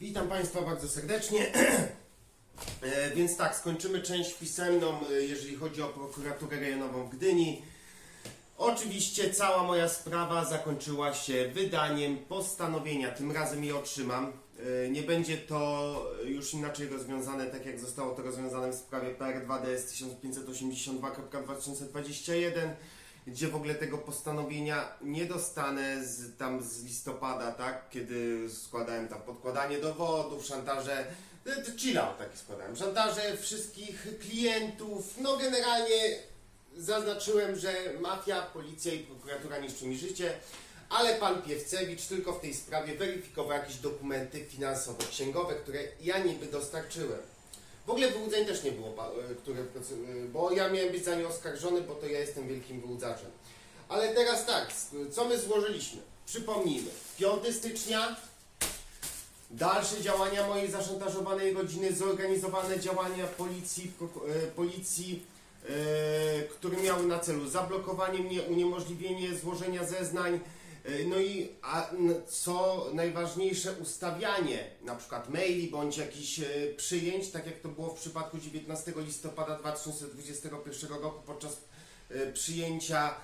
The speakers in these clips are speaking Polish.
Witam Państwa bardzo serdecznie. E, Więc tak, skończymy część pisemną, e, jeżeli chodzi o prokuraturę rejonową w Gdyni. Oczywiście cała moja sprawa zakończyła się wydaniem postanowienia. Tym razem je otrzymam. E, Nie będzie to już inaczej rozwiązane, tak jak zostało to rozwiązane w sprawie PR2DS 1582.2021, gdzie w ogóle tego postanowienia nie dostanę z, tam z listopada, tak? Kiedy składałem tam podkładanie dowodów, szantaże. e, to Chill out taki składałem. Szantaże wszystkich klientów. No generalnie zaznaczyłem, że mafia, policja i prokuratura niszczą mi życie, ale pan Piewcewicz tylko w tej sprawie weryfikował jakieś dokumenty finansowo-księgowe, które ja niby dostarczyłem. W ogóle wyłudzeń też nie było, e, które, e, bo ja miałem być za nie oskarżony, bo to ja jestem wielkim wyłudzaczem. Ale teraz tak, co my złożyliśmy? Przypomnijmy, 5 stycznia Dalsze działania mojej zaszantażowanej rodziny, zorganizowane działania policji, e, policji które miały na celu zablokowanie mnie, uniemożliwienie złożenia zeznań, no i a, co najważniejsze, ustawianie na przykład maili bądź jakichś e, przyjęć, tak jak to było w przypadku 19 listopada 2021 roku podczas e, przyjęcia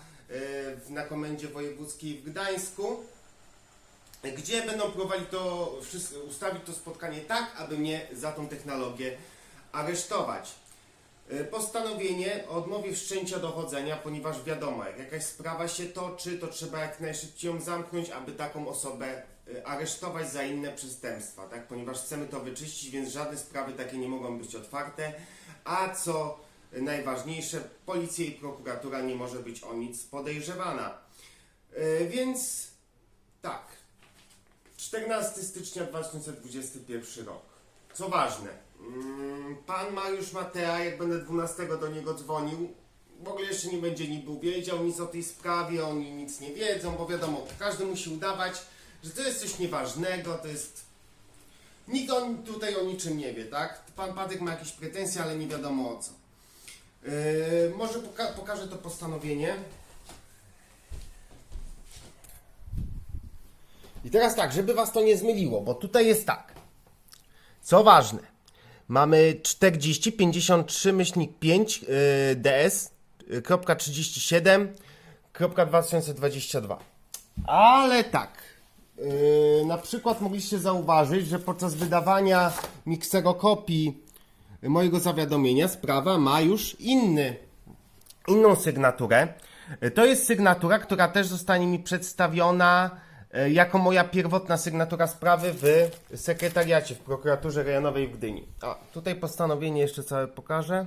e, na komendzie wojewódzkiej w Gdańsku gdzie będą prowadzić to, wszystko- ustawić to spotkanie tak, aby mnie za tą technologię aresztować. Y, Postanowienie o odmowie wszczęcia dochodzenia, ponieważ wiadomo, jak jakaś sprawa się toczy, to trzeba jak najszybciej ją zamknąć, aby taką osobę y, aresztować za inne przestępstwa, tak? Ponieważ chcemy to wyczyścić, więc żadne sprawy takie nie mogą być otwarte, a co najważniejsze, policja i prokuratura nie może być o nic podejrzewana. Y, Więc tak, 14 stycznia 2021 rok. Co ważne, pan Mariusz Matea, jak będę 12 do niego dzwonił, w ogóle jeszcze nie będzie niby wiedział nic o tej sprawie, oni nic nie wiedzą, bo wiadomo, każdy musi udawać, że to jest coś nieważnego, to jest... Nikt on tutaj o niczym nie wie, tak? Pan Patek ma jakieś pretensje, ale nie wiadomo o co. Yy, może poka- pokażę to postanowienie. I teraz tak, żeby was to nie zmyliło, bo tutaj jest tak. Co ważne, mamy 40 53 myślnik 5 yy, ds yy, kropka 37 kropka 2022. Ale tak. Yy, na przykład mogliście zauważyć, że podczas wydawania mi kserokopii mojego zawiadomienia sprawa ma już inny inną sygnaturę. E, To jest sygnatura, która też zostanie mi przedstawiona jako moja pierwotna sygnatura sprawy w sekretariacie, w prokuraturze rejonowej w Gdyni. A tutaj postanowienie jeszcze całe pokażę.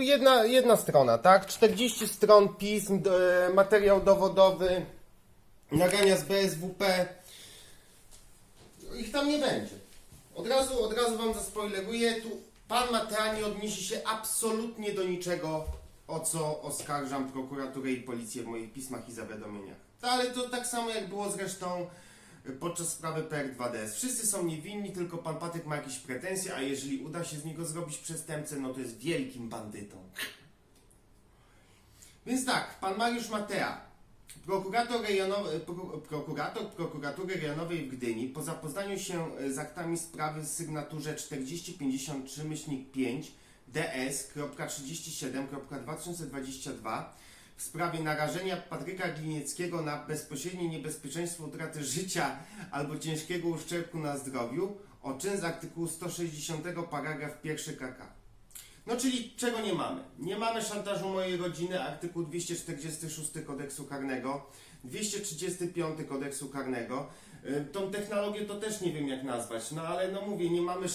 Jedna, jedna strona, tak? 40 stron pism, e, materiał dowodowy, nagrania z BSWP. No, Ich tam nie będzie. Od razu, od razu wam zaspoileruję, tu pan Matea nie odniesie się absolutnie do niczego, o co oskarżam prokuraturę i policję w moich pismach i zawiadomieniach. Ale to tak samo jak było zresztą y, podczas sprawy PR2DS. Wszyscy są niewinni, tylko pan Patek ma jakieś pretensje, a jeżeli uda się z niego zrobić przestępcę, no to jest wielkim bandytą. Więc tak, pan Mariusz Matea, Prokurator, rejonowy, pro, prokurator prokuratury rejonowej w Gdyni po zapoznaniu się e, z aktami sprawy w sygnaturze 4053-5 ds.37.2022 w sprawie narażenia Patryka Glinieckiego na bezpośrednie niebezpieczeństwo utraty życia albo ciężkiego uszczerbku na zdrowiu o czyn z artykułu 160 paragraf 1 KK. No czyli czego nie mamy? Nie mamy szantażu mojej rodziny, artykuł 246 kodeksu karnego, 235 kodeksu karnego. Y, Tą technologię to też nie wiem jak nazwać, no ale no mówię, nie mamy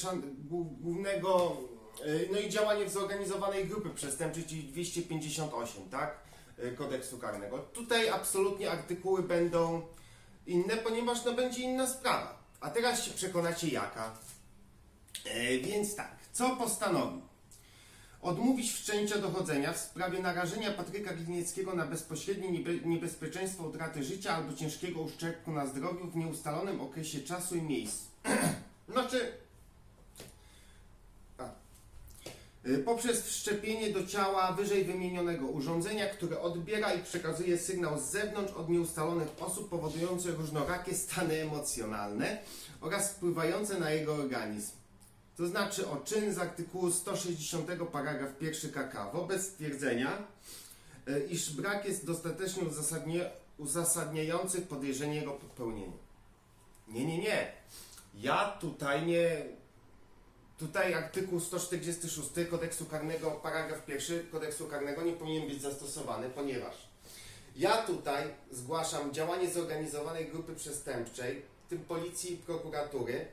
głównego, no i działanie w zorganizowanej grupy przestępczej, czyli 258, tak? Y, Kodeksu karnego. Tutaj absolutnie artykuły będą inne, ponieważ no będzie inna sprawa. A teraz się przekonacie jaka. E, więc tak, co postanowił? odmówić wszczęcia dochodzenia w sprawie narażenia Patryka Glinieckiego na bezpośrednie niebe- niebezpieczeństwo utraty życia albo ciężkiego uszczerbku na zdrowiu w nieustalonym okresie czasu i miejscu. znaczy... A. y, poprzez wszczepienie do ciała wyżej wymienionego urządzenia, które odbiera i przekazuje sygnał z zewnątrz od nieustalonych osób, powodujące różnorakie stany emocjonalne oraz wpływające na jego organizm. To znaczy o czyn z artykułu 160 paragraf 1 KK wobec stwierdzenia, y, iż brak jest dostatecznie uzasadniających podejrzenie jego popełnienia. Nie, nie, nie. Ja tutaj nie. Tutaj artykuł 146 kodeksu karnego, paragraf pierwszy kodeksu karnego nie powinien być zastosowany, ponieważ ja tutaj zgłaszam działanie zorganizowanej grupy przestępczej, w tym policji i prokuratury,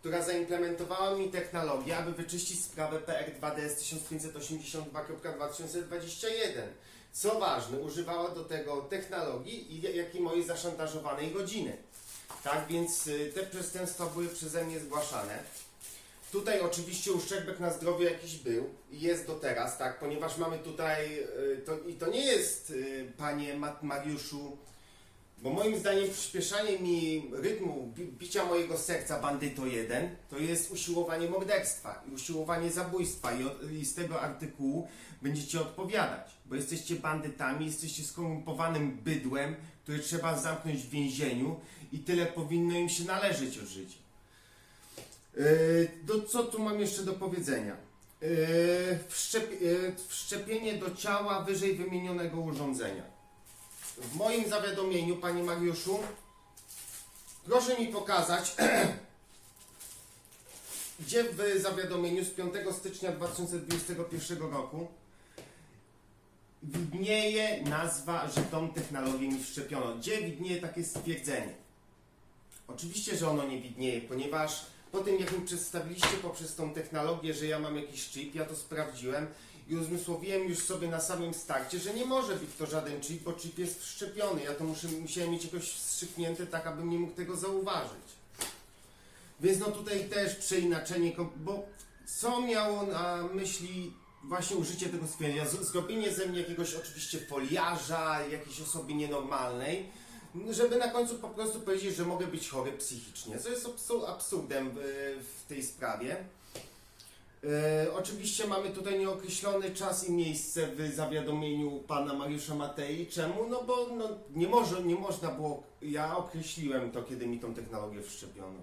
która zaimplementowała mi technologię, aby wyczyścić sprawę PR2DS 1582.2021. Co ważne, używała do tego technologii, jak i mojej zaszantażowanej godziny. Tak więc y, te przestępstwa były przeze mnie zgłaszane. Tutaj oczywiście uszczerbek na zdrowiu jakiś był i jest do teraz, tak, ponieważ mamy tutaj, y, to, i to nie jest, y, panie Mariuszu, bo moim zdaniem przyspieszanie mi rytmu bi bicia mojego serca bandyto 1 to jest usiłowanie morderstwa i usiłowanie zabójstwa i, od, i z tego artykułu będziecie odpowiadać, bo jesteście bandytami, jesteście skorumpowanym bydłem, które trzeba zamknąć w więzieniu i tyle powinno im się należeć od życia. Yy, do, co tu mam jeszcze do powiedzenia? Wszczep, yy, wszczepienie do ciała wyżej wymienionego urządzenia. W moim zawiadomieniu, Panie Mariuszu, proszę mi pokazać, gdzie w zawiadomieniu z 5 stycznia 2021 roku widnieje nazwa, że tą technologię mi wszczepiono. Gdzie widnieje takie stwierdzenie? Oczywiście, że ono nie widnieje, ponieważ po tym jak mi przedstawiliście poprzez tą technologię, że ja mam jakiś chip, ja to sprawdziłem i uzmysłowiłem już sobie na samym starcie, że nie może być to żaden chip, bo chip jest wszczepiony. Ja to muszę, musiałem mieć jakoś wstrzyknięte tak, abym nie mógł tego zauważyć. Więc no tutaj też przeinaczenie, bo co miało na myśli właśnie użycie tego stwierdzenia? Zrobienie ze mnie jakiegoś oczywiście foliarza, jakiejś osoby nienormalnej, żeby na końcu po prostu powiedzieć, że mogę być chory psychicznie, co jest absu- absurdem w tej sprawie. E, oczywiście mamy tutaj nieokreślony czas i miejsce w zawiadomieniu pana Mariusza Matei. Czemu? No bo no, nie, może, nie można było, ja określiłem to, kiedy mi tą technologię wszczepiono.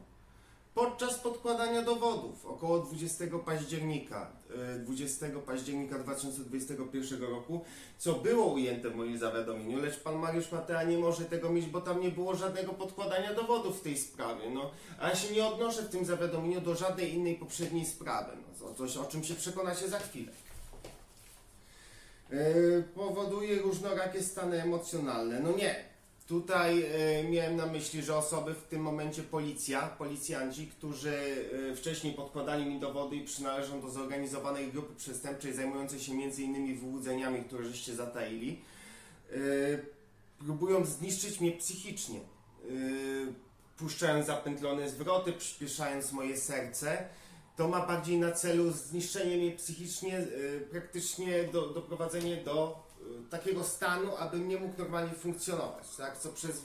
Podczas podkładania dowodów, około 20 października, e, 20 października 2021 roku, co było ujęte w moim zawiadomieniu, lecz pan Mariusz Matea nie może tego mieć, bo tam nie było żadnego podkładania dowodów w tej sprawie. No, a ja się nie odnoszę w tym zawiadomieniu do żadnej innej poprzedniej sprawy, no, coś o czym się przekonacie za chwilę. E, powoduje różnorakie stany emocjonalne. No nie. Tutaj e, miałem na myśli, że osoby w tym momencie policja, policjanci, którzy e, wcześniej podkładali mi dowody i przynależą do zorganizowanej grupy przestępczej zajmującej się m.in. wyłudzeniami, które żeście zataili, e, próbują zniszczyć mnie psychicznie. Puszczając zapętlone zwroty, przyspieszając moje serce. To ma bardziej na celu zniszczenie mnie psychicznie, praktycznie do, doprowadzenie do takiego stanu, abym nie mógł normalnie funkcjonować, tak? co przez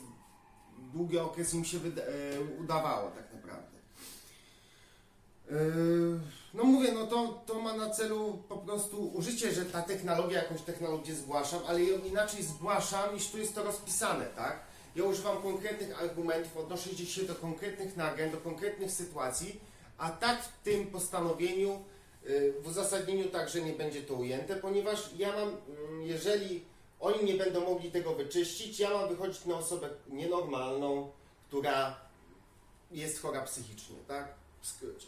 długi okres im się y, udawało tak naprawdę. Y, No mówię, no to, to ma na celu po prostu użycie, że ta technologia, jakąś technologię zgłaszam, ale ją inaczej zgłaszam niż tu jest to rozpisane, tak? Ja używam konkretnych argumentów, odnoszę się do konkretnych nagrań, do konkretnych sytuacji, a tak w tym postanowieniu, y, w uzasadnieniu także nie będzie to ujęte, ponieważ ja mam, mm, jeżeli oni nie będą mogli tego wyczyścić, ja mam wychodzić na osobę nienormalną, która jest chora psychicznie, tak? W skrócie.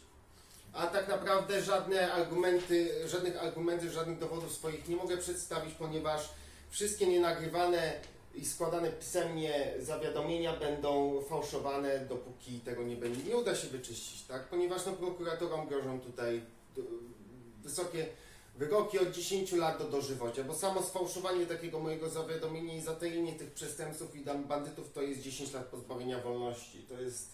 A tak naprawdę żadne argumenty, żadnych argumentów, żadnych dowodów swoich nie mogę przedstawić, ponieważ wszystkie nienagrywane i składane pisemnie zawiadomienia będą fałszowane, dopóki tego nie będzie, nie uda się wyczyścić, tak? Ponieważ no, prokuratorom grożą tutaj y, wysokie wyroki od 10 lat do dożywocia, bo samo sfałszowanie takiego mojego zawiadomienia i zatajenie tych przestępców i bandytów to jest 10 lat pozbawienia wolności. To jest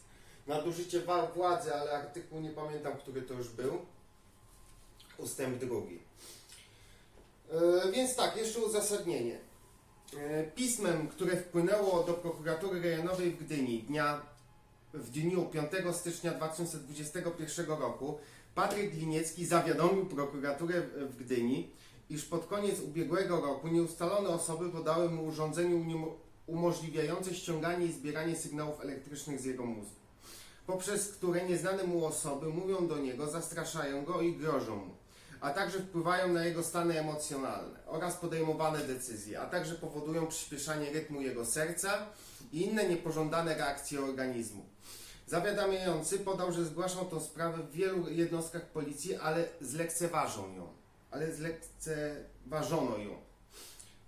nadużycie władzy, ale artykuł nie pamiętam, który to już był. Ustęp drugi. E, więc tak, jeszcze uzasadnienie. E, Pismem, które wpłynęło do prokuratury rejonowej w Gdyni dnia, w dniu 5 stycznia 2021 roku Patryk Gliniecki zawiadomił prokuraturę w Gdyni, iż pod koniec ubiegłego roku nieustalone osoby podały mu urządzenie umożliwiające ściąganie i zbieranie sygnałów elektrycznych z jego mózgu, poprzez które nieznane mu osoby mówią do niego, zastraszają go i grożą mu, a także wpływają na jego stany emocjonalne oraz podejmowane decyzje, a także powodują przyspieszanie rytmu jego serca i inne niepożądane reakcje organizmu. Zawiadamiający podał, że zgłaszał tę sprawę w wielu jednostkach policji, ale zlekceważą ją. Ale zlekceważono ją.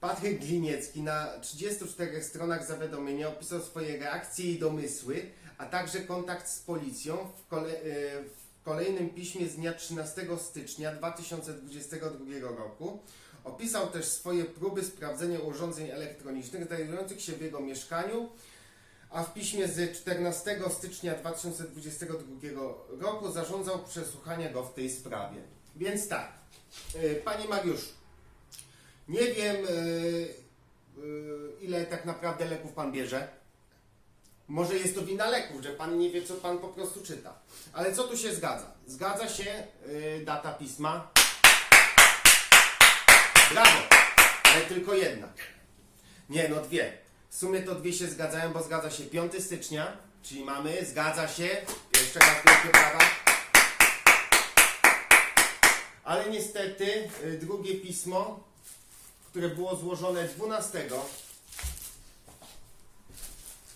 Patryk Gliniecki na 34 stronach zawiadomienia opisał swoje reakcje i domysły, a także kontakt z policją w, kole, e, w kolejnym piśmie z dnia 13 stycznia 2022 roku. Opisał też swoje próby sprawdzenia urządzeń elektronicznych znajdujących się w jego mieszkaniu, a w piśmie z 14 stycznia 2022 roku zarządzał przesłuchania go w tej sprawie. Więc tak, e, Panie Mariuszu, nie wiem e, e, ile tak naprawdę leków Pan bierze. Może jest to wina leków, że Pan nie wie, co Pan po prostu czyta. Ale co tu się zgadza? Zgadza się data pisma. Brawo! Ale tylko jedna. Nie, no dwie. W sumie to dwie się zgadzają, bo zgadza się 5 stycznia, czyli mamy, zgadza się, jeszcze raz wielkie brawa. Ale niestety y, drugie pismo, które było złożone 12.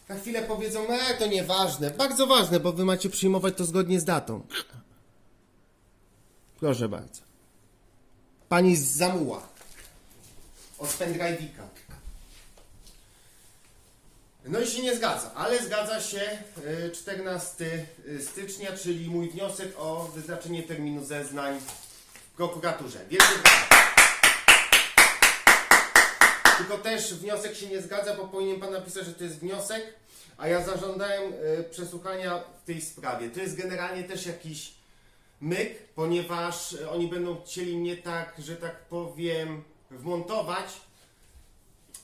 Na chwilę powiedzą, e, to nieważne. Bardzo ważne, bo wy macie przyjmować to zgodnie z datą. Proszę bardzo. Pani z Zamuła. Od pendrive'ika. No i się nie zgadza, ale zgadza się y, 14 stycznia, czyli mój wniosek o wyznaczenie terminu zeznań w prokuraturze. Wielkie. Tylko też wniosek się nie zgadza, bo powinien Pan napisać, że to jest wniosek, a ja zażądałem y, przesłuchania w tej sprawie. To jest generalnie też jakiś myk, ponieważ y, oni będą chcieli mnie tak, że tak powiem, wmontować,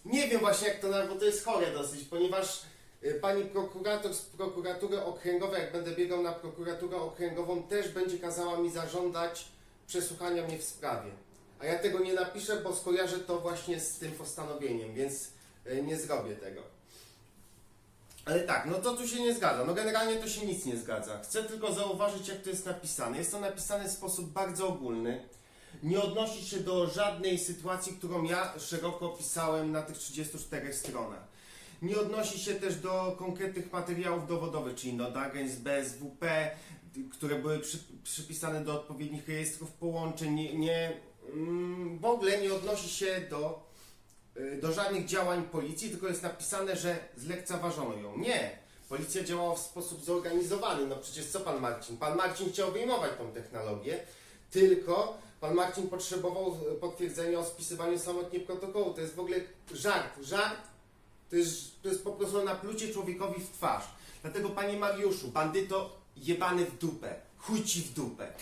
nie wiem właśnie jak to, bo to jest chore dosyć, ponieważ y, pani prokurator z prokuratury okręgowej, jak będę biegał na prokuraturę okręgową, też będzie kazała mi zażądać przesłuchania mnie w sprawie. A ja tego nie napiszę, bo skojarzę to właśnie z tym postanowieniem, więc y, nie zrobię tego. Ale tak, no to tu się nie zgadza. No generalnie to się nic nie zgadza. Chcę tylko zauważyć, jak to jest napisane. Jest to napisane w sposób bardzo ogólny. Nie odnosi się do żadnej sytuacji, którą ja szeroko opisałem na tych 34 stronach. Nie odnosi się też do konkretnych materiałów dowodowych, czyli z BSWP, które były przy, przypisane do odpowiednich rejestrów połączeń. Nie, nie, mm, w ogóle nie odnosi się do y, do żadnych działań policji, tylko jest napisane, że zlekceważono ją. Nie. Policja działała w sposób zorganizowany. No przecież co pan Marcin? Pan Marcin chciał obejmować tą technologię, tylko pan Marcin potrzebował y, potwierdzenia o spisywaniu samotnie protokołu. To jest w ogóle żart. Żart to jest, to jest po prostu naplucie człowiekowi w twarz. Dlatego panie Mariuszu, bandyto jebany w dupę. Chuj ci w dupę.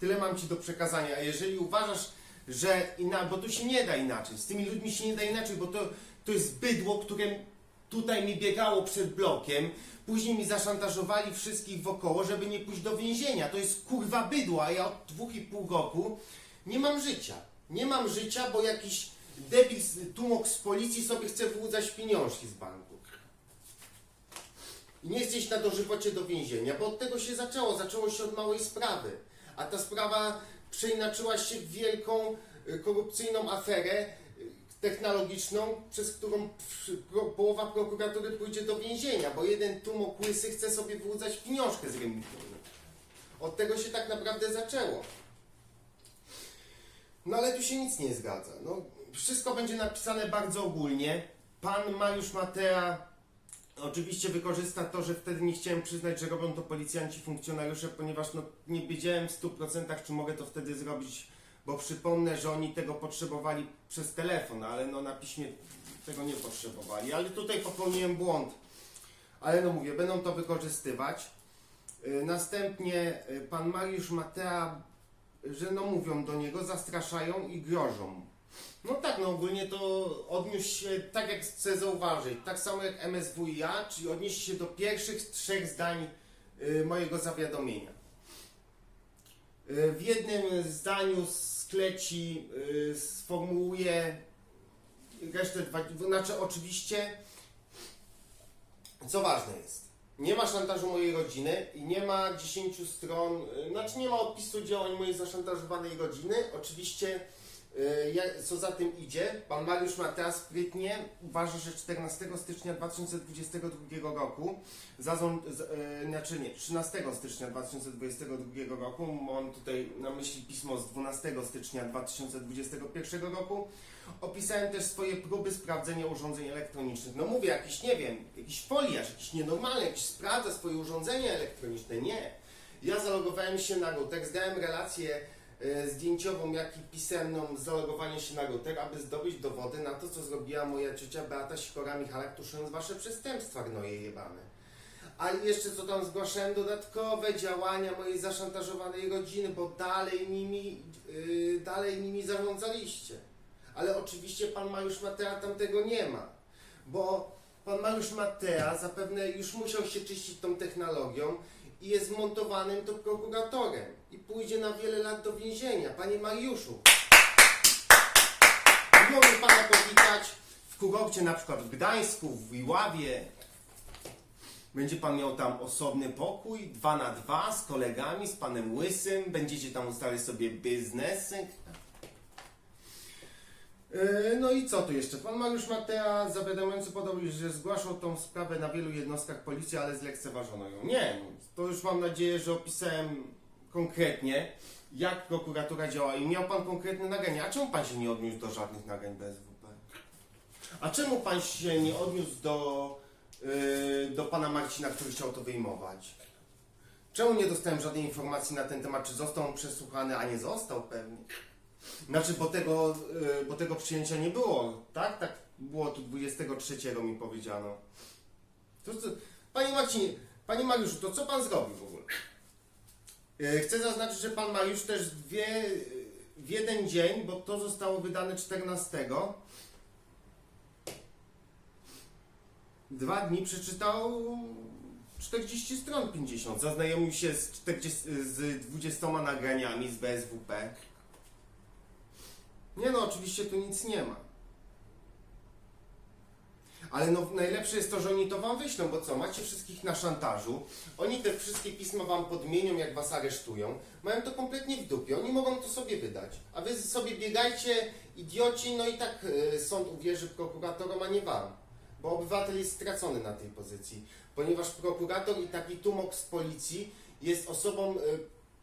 Tyle mam Ci do przekazania. A jeżeli uważasz, że ina, bo tu się nie da inaczej, z tymi ludźmi się nie da inaczej, bo to, to jest bydło, które tutaj mi biegało przed blokiem, później mi zaszantażowali wszystkich wokoło, żeby nie pójść do więzienia. To jest kurwa bydło, a ja od dwóch i pół roku nie mam życia. Nie mam życia, bo jakiś debil, tłumok z policji sobie chce wyłudzać pieniążki z banku. I nie chce iść na dożywocie do więzienia, bo od tego się zaczęło. Zaczęło się od małej sprawy. A ta sprawa przeinaczyła się w wielką y, korupcyjną aferę technologiczną, przez którą połowa prokuratury pójdzie do więzienia, bo jeden tłumok łysy chce sobie wyłudzać pieniążkę z rynku. Od tego się tak naprawdę zaczęło. No ale tu się nic nie zgadza. No, wszystko będzie napisane bardzo ogólnie. Pan Mariusz Matea oczywiście wykorzysta to, że wtedy nie chciałem przyznać, że robią to policjanci, funkcjonariusze, ponieważ no, nie wiedziałem w 100% czy mogę to wtedy zrobić, bo przypomnę, że oni tego potrzebowali przez telefon, ale no na piśmie tego nie potrzebowali. Ale tutaj popełniłem błąd. Ale no mówię, będą to wykorzystywać. Y, Następnie y, pan Mariusz Matea, że no mówią do niego, zastraszają i grożą. No tak, no ogólnie to odniósł się, tak jak chcę zauważyć, tak samo jak MSWiA, czyli odnieść się do pierwszych trzech zdań y, mojego zawiadomienia. w jednym zdaniu skleci, y, sformułuje resztę, dwa, znaczy oczywiście, co ważne jest, nie ma szantażu mojej rodziny i nie ma 10 stron, y, znaczy nie ma opisu działań mojej zaszantażowanej rodziny. Oczywiście, co za tym idzie, pan Mariusz Matea sprytnie uważa, że 14 stycznia 2022 roku, zazą, z, y, znaczy nie, 13 stycznia 2022 roku, mam tutaj na myśli pismo z 12 stycznia 2021 roku, Opisałem też swoje próby sprawdzenia urządzeń elektronicznych. No mówię, jakiś, nie wiem, jakiś foliarz, jakiś nienormalny, jakiś sprawdza swoje urządzenia elektroniczne. Nie. Ja zalogowałem się na router, zdałem relację e, zdjęciową, jak i pisemną z zalogowaniem się na router, aby zdobyć dowody na to, co zrobiła moja ciocia Beata Sikora-Michalak, tuszując wasze przestępstwa gnoje jebane. A jeszcze co tam zgłaszałem dodatkowe działania mojej zaszantażowanej rodziny, bo dalej nimi, yy, dalej nimi zarządzaliście. Ale oczywiście pan Mariusz Matea tam tego nie ma, bo pan Mariusz Matea zapewne już musiał się czyścić tą technologią i jest montowanym to prokuratorem pójdzie na wiele lat do więzienia. Panie Mariuszu, miło mi pana powitać w kurorcie na przykład w Gdańsku, w Iławie. Będzie pan miał tam osobny pokój, dwa na dwa, z kolegami, z panem Łysym. Będziecie tam ustawiać sobie biznesy. Yy, No i co tu jeszcze? Pan Mariusz Matea zawiadamiający podał, że zgłaszał tą sprawę na wielu jednostkach policji, ale zlekceważono ją. Nie, no, to już mam nadzieję, że opisałem konkretnie, jak prokuratura działa i miał pan konkretne nagrania. A czemu pan się nie odniósł do żadnych nagrań BSWP? A czemu pan się nie odniósł do, yy, do pana Marcina, który chciał to wyjmować? Czemu nie dostałem żadnej informacji na ten temat, czy został on przesłuchany, a nie został pewnie? Znaczy, bo tego, y, bo tego przyjęcia nie było, tak? Tak było tu 23 mi powiedziano. To, co, panie Marcinie, panie Mariuszu, to co pan zrobił w ogóle? Y, Chcę zaznaczyć, że pan Mariusz też dwie, w jeden dzień, bo to zostało wydane 14, dwa dni przeczytał 40 stron 50. Zaznajomił się z, 40, z 20 nagraniami z BSWP. Nie no, oczywiście tu nic nie ma. Ale no, najlepsze jest to, że oni to wam wyślą, bo co, macie wszystkich na szantażu, oni te wszystkie pisma wam podmienią, jak was aresztują, mają to kompletnie w dupie, oni mogą to sobie wydać, a wy sobie biegajcie, idioci, no i tak y, sąd uwierzy prokuratorom, a nie wam, bo obywatel jest stracony na tej pozycji, ponieważ prokurator i taki tumok z policji jest osobą y,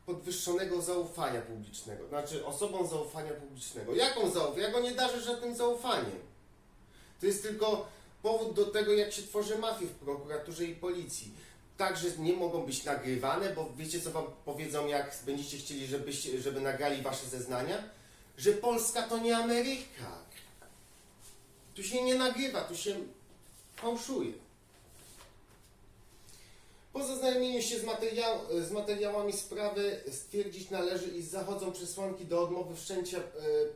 podwyższonego zaufania publicznego. Znaczy osobą zaufania publicznego. Jaką zaufanie? Ja go nie darzę żadnym zaufaniem. To jest tylko powód do tego, jak się tworzy mafie w prokuraturze i policji. Także nie mogą być nagrywane, bo wiecie co wam powiedzą, jak będziecie chcieli, żebyście, żeby nagrali wasze zeznania? Że Polska to nie Ameryka. Tu się nie nagrywa, tu się fałszuje. Po zaznajomieniu się z, materiał, z materiałami sprawy stwierdzić należy, iż zachodzą przesłanki do odmowy wszczęcia e,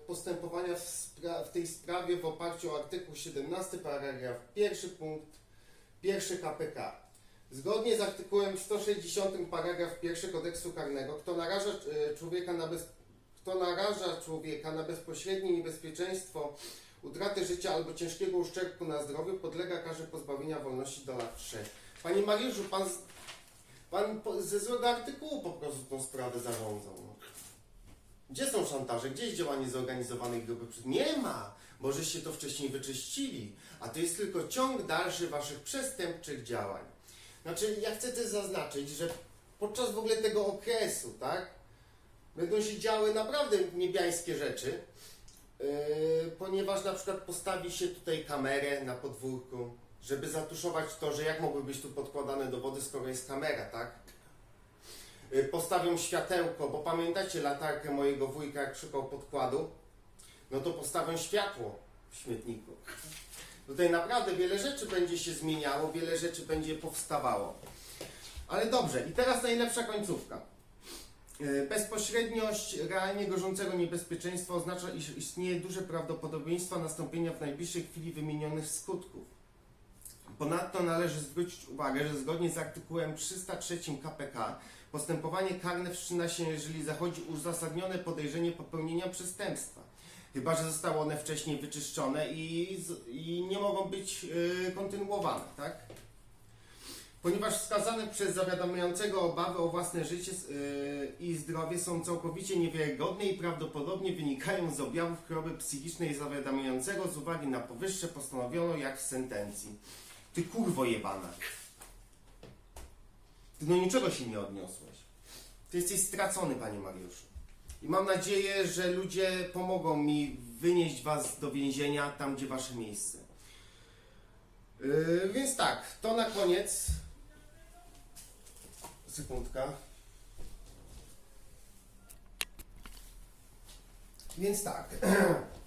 postępowania w, spra- w tej sprawie w oparciu o artykuł 17, paragraf 1, punkt 1 KPK. Zgodnie z artykułem 160 paragraf 1 kodeksu karnego, kto naraża e, człowieka na, bez, kto naraża człowieka na bezpośrednie niebezpieczeństwo utraty życia albo ciężkiego uszczerbku na zdrowiu podlega karze pozbawienia wolności do lat 3. Panie Mariuszu, pan, pan ze złego artykułu po prostu tą sprawę zarządzał. No. Gdzie są szantaże? Gdzie jest działanie zorganizowanej grupy? Nie ma, bo żeście to wcześniej wyczyścili. A to jest tylko ciąg dalszy waszych przestępczych działań. Znaczy, ja chcę też zaznaczyć, że podczas w ogóle tego okresu, tak, będą się działy naprawdę niebiańskie rzeczy, yy, ponieważ na przykład postawi się tutaj kamerę na podwórku, żeby zatuszować to, że jak mogły być tu podkładane dowody, skoro jest kamera, tak? Yy, Postawią światełko, bo pamiętacie latarkę mojego wujka, jak szukał podkładu? No to postawią światło w śmietniku. Tutaj naprawdę wiele rzeczy będzie się zmieniało, wiele rzeczy będzie powstawało. Ale dobrze, i teraz najlepsza końcówka. Yy, Bezpośredniość realnie grożącego niebezpieczeństwa oznacza, iż istnieje duże prawdopodobieństwo nastąpienia w najbliższej chwili wymienionych skutków. Ponadto należy zwrócić uwagę, że zgodnie z artykułem 303 KPK Postępowanie karne wszczyna się, jeżeli zachodzi uzasadnione podejrzenie popełnienia przestępstwa. Chyba, że zostały one wcześniej wyczyszczone i, i nie mogą być y, kontynuowane, tak? Ponieważ wskazane przez zawiadamiającego obawy o własne życie y, i zdrowie są całkowicie niewiarygodne i prawdopodobnie wynikają z objawów choroby psychicznej zawiadamiającego z uwagi na powyższe postanowiono jak w sentencji. Ty kurwo jebana. Ty do niczego się nie odniosłeś. Ty jesteś stracony, panie Mariuszu. I mam nadzieję, że ludzie pomogą mi wynieść was do więzienia, tam gdzie wasze miejsce. Yy, więc tak, to na koniec. Sekundka. Więc tak.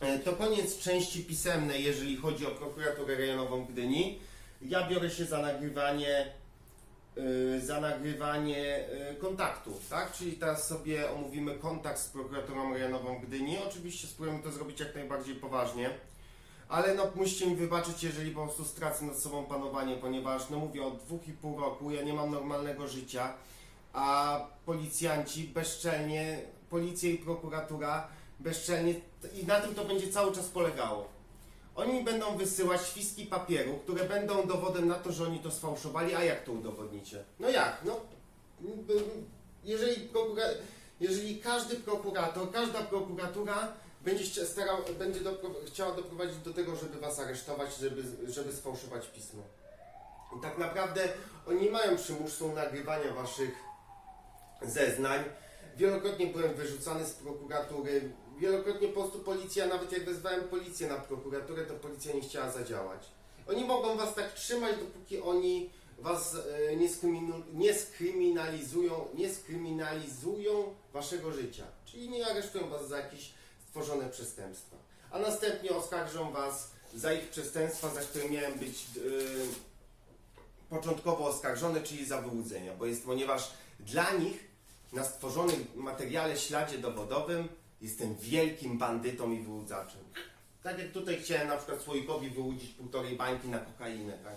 E, To koniec części pisemnej, jeżeli chodzi o prokuraturę rejonową Gdyni. Ja biorę się za nagrywanie y, za nagrywanie y, kontaktów, tak? Czyli teraz sobie omówimy kontakt z prokuraturą rejonową Gdyni. Oczywiście spróbujemy to zrobić jak najbardziej poważnie. Ale no musicie mi wybaczyć, jeżeli po prostu stracę nad sobą panowanie, ponieważ no mówię od dwóch i pół roku, ja nie mam normalnego życia, a policjanci bezczelnie, policja i prokuratura bezczelnie i na tym to będzie cały czas polegało. Oni będą wysyłać świstki papieru, które będą dowodem na to, że oni to sfałszowali, a jak to udowodnicie? No jak? No, jeżeli, jeżeli każdy prokurator, każda prokuratura będzie, starał, będzie chciała doprowadzić do tego, żeby was aresztować, żeby, żeby sfałszować pismo. I tak naprawdę oni mają przymusu nagrywania waszych zeznań. Wielokrotnie byłem wyrzucany z prokuratury. Wielokrotnie po prostu policja, nawet jak wezwałem policję na prokuraturę, to policja nie chciała zadziałać. Oni mogą was tak trzymać, dopóki oni was e, nie, skryminu- nie skryminalizują, nie skryminalizują waszego życia. Czyli nie aresztują was za jakieś stworzone przestępstwa. A następnie oskarżą was za ich przestępstwa, za które miałem być e, początkowo oskarżony, czyli za wyłudzenia, bo jest, ponieważ dla nich na stworzonym materiale śladzie dowodowym jestem wielkim bandytą i wyłudzaczem. Tak jak tutaj chciałem na przykład słoikowi wyłudzić półtorej bańki na kokainę, tak?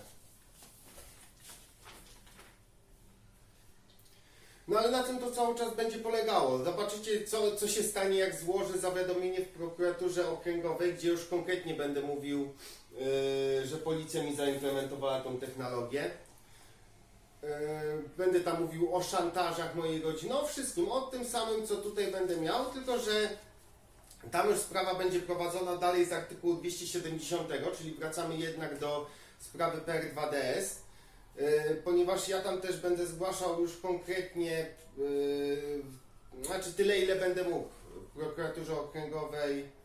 No ale na tym to cały czas będzie polegało. Zobaczycie, co, co się stanie, jak złożę zawiadomienie w prokuraturze okręgowej, gdzie już konkretnie będę mówił, yy, że policja mi zaimplementowała tą technologię. Yy, Będę tam mówił o szantażach mojej rodziny, o wszystkim, o tym samym, co tutaj będę miał, tylko że tam już sprawa będzie prowadzona dalej z artykułu 270, czyli wracamy jednak do sprawy PR2DS, yy, ponieważ ja tam też będę zgłaszał już konkretnie, yy, znaczy tyle ile będę mógł prokuraturze okręgowej.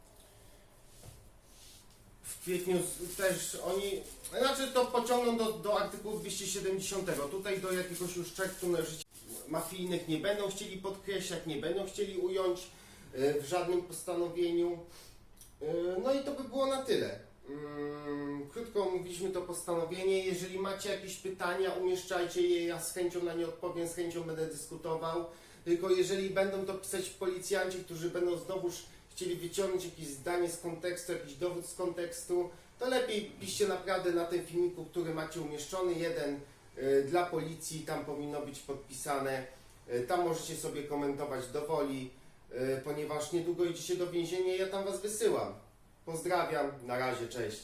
Kwietniu też oni, znaczy to pociągną do, do artykułu 270. Tutaj do jakiegoś już czektu na życie mafijnych nie będą chcieli podkreślać, nie będą chcieli ująć y, w żadnym postanowieniu. Y, No i to by było na tyle. Mm, Krótko omówiliśmy to postanowienie. Jeżeli macie jakieś pytania, umieszczajcie je. Ja z chęcią na nie odpowiem, z chęcią będę dyskutował. Tylko jeżeli będą to pisać policjanci, którzy będą znowuż chcieli wyciągnąć jakieś zdanie z kontekstu, jakiś dowód z kontekstu, to lepiej piszcie naprawdę na tym filmiku, który macie umieszczony. Jeden y, dla policji, tam powinno być podpisane. Y, Tam możecie sobie komentować do woli, y, ponieważ niedługo idziecie do więzienia ja tam was wysyłam. Pozdrawiam, na razie, cześć.